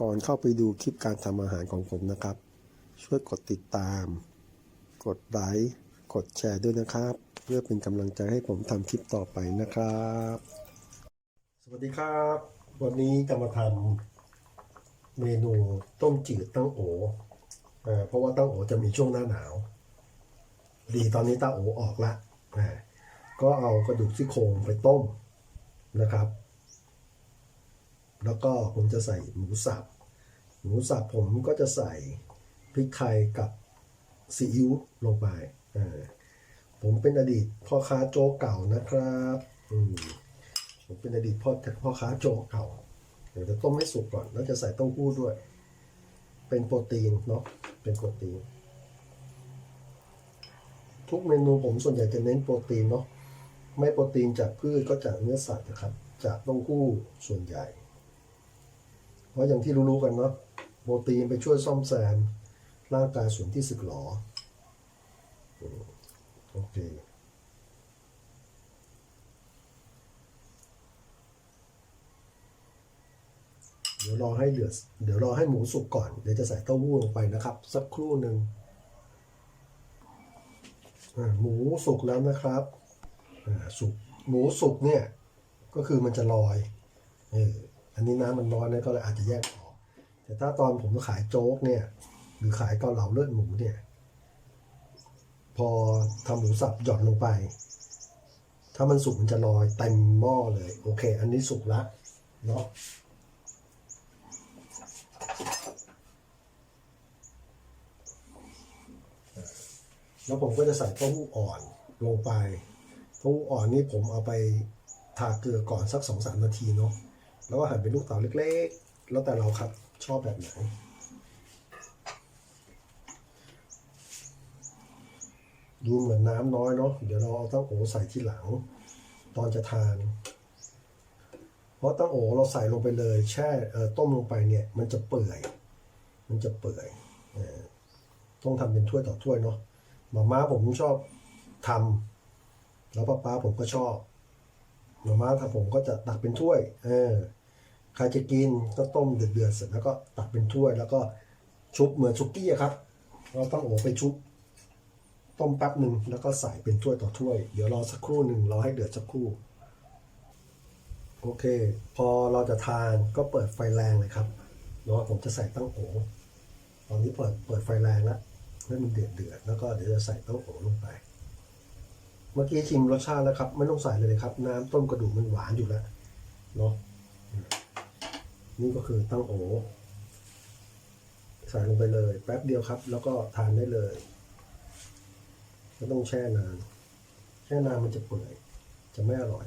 ก่อนเข้าไปดูคลิปการทำอาหารของผมนะครับ ช่วยกดติดตาม กดไลค์กดแชร์ด้วยนะครับ เพื่อเป็นกำลังใจให้ผมทำคลิปต่อไปนะครับ สวัสดีครับ วันนี้จะมาทำเมนูต้มจืดตั้งโอเอ่อเพราะว่าตั้งโอจะมีช่วงหน้าหนาว ดีตอนนี้ตั้งโอออกละก็เอากระดูกซี่โครงไปต้มนะครับ แล้วก็ผมจะใส่หมูสับ หมูสับผมก็จะใส่พริกไทยกับซีอิ๊วลงไปผมเป็นอดีตพ่อค้าโจ๊กเก่านะครับผมเป็นอดีตพ่อพ่อค้าโจ๊กเก่า เดี๋ยวจะต้มให้สุกก่อน แล้วจะใส่เต้าหู้ด้วย เป็นโปรตีนเนาะ เป็นโปรตีน ทุกเมนูผมส่วนใหญ่จะเน้นโปรตีนเนาะ ไม่โปรตีนจากพืชก็จากเนื้อสัตว์นะครับ จากเต้าหู้ส่วนใหญ่ เพราะอย่างที่รู้ๆกันเนาะโปรตีนไปช่วยซ่อมแซมร่างกายส่วนที่สึกหรอโอเคเดี๋ยวรอให้เดือดเดี๋ยวรอให้หมูสุกก่อน เดี๋ยวจะใส่เต้าหู้ลงไปนะครับ สักครู่หนึ่งหมูสุกแล้วนะครับสุกหมูสุกเนี่ย ก็คือมันจะลอยเออ อันนี้น้ำมันร้อนเนี่ยก็เลยอาจจะแยกออก แต่ถ้าตอนผมขายโจ๊กเนี่ย หรือขายเกาเหลาเลือดหมูเนี่ย พอทำหมูสับหย่อนลงไป ถ้ามันสุกมันจะลอยเต็มหม้อเลย โอเค อันนี้สุกละเนาะแล้วผมก็จะใส่เต้าหู้อ่อนลงไปเต้าหู้อ่อนนี่ผมเอาไปทาเกลือก่อนสักสองสามนาทีเนาะ แล้วก็หั่นเป็นลูกเต๋าเล็กๆ แล้วแต่เราครับชอบแบบไหนดูเหมือนน้ำน้อยเนาะเดี๋ยวเราเอาตั้งโอใส่ที่หลัง ตอนจะทาน เพราะตั้งโอเราใส่ลงไปเลยแช่ต้มลงไปเนี่ย มันจะเปื่อย มันจะเปื่อยต้องทำเป็นถ้วยต่อถ้วยเนาะหมาม่าผมชอบทำแล้วป้าป้าผมก็ชอบหมาม่าถ้าผมก็จะตักเป็นถ้วย เออ ใครจะกินก็ต้มเดือดๆเสร็จแล้วก็ตักเป็นถ้วยแล้วก็ชุบเหมือนซุกี้ครับ เราต้องโอไปชุบ ต้มแป๊บหนึ่งแล้วก็ใส่เป็นถ้วยต่อถ้วย เดี๋ยวรอสักครู่หนึ่งรอให้เดือดสักครู่ โอเค พอเราจะทานก็เปิดไฟแรงเลยครับเนาะผมจะใส่ตั้งโอตอนนี้เปิดเปิดไฟแรงแล้วให้มันเดือดเดือดแล้วก็เดี๋ยวจะใส่เต้าโอลงไป เมื่อกี้ชิมรสชาติแล้วครับ ไม่ต้องใส่เลยครับ น้ำต้มกระดูกมันหวานอยู่แล้วเนาะ นี่ก็คือเต้าโอใส่ลงไปเลย แป๊บเดียวครับ แล้วก็ทานได้เลยไม่ต้องแช่นาน แช่นานมันจะเปื่อยจะไม่อร่อย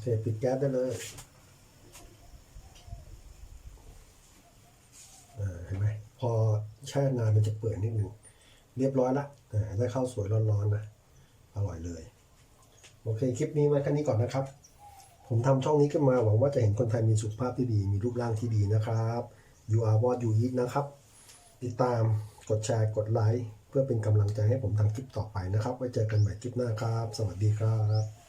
เคปิดแก๊สได้เลยเห็นไหมพอแช่นานมันจะเปื่อยนิดนึงเรียบร้อยละได้ข้าวสวยร้อนๆนะอร่อยเลย โอเคคลิปนี้ไว้แค่นี้ก่อนนะครับ ผมทำช่องนี้ขึ้นมาหวังว่าจะเห็นคนไทยมีสุขภาพที่ดี มีรูปร่างที่ดีนะครับ you are what you eat นะครับ ติดตามกดแชร์กดไลค์เพื่อเป็นกำลังใจให้ผมทำคลิปต่อไปนะครับ ไว้เจอกันใหม่คลิปหน้าครับ สวัสดีครับ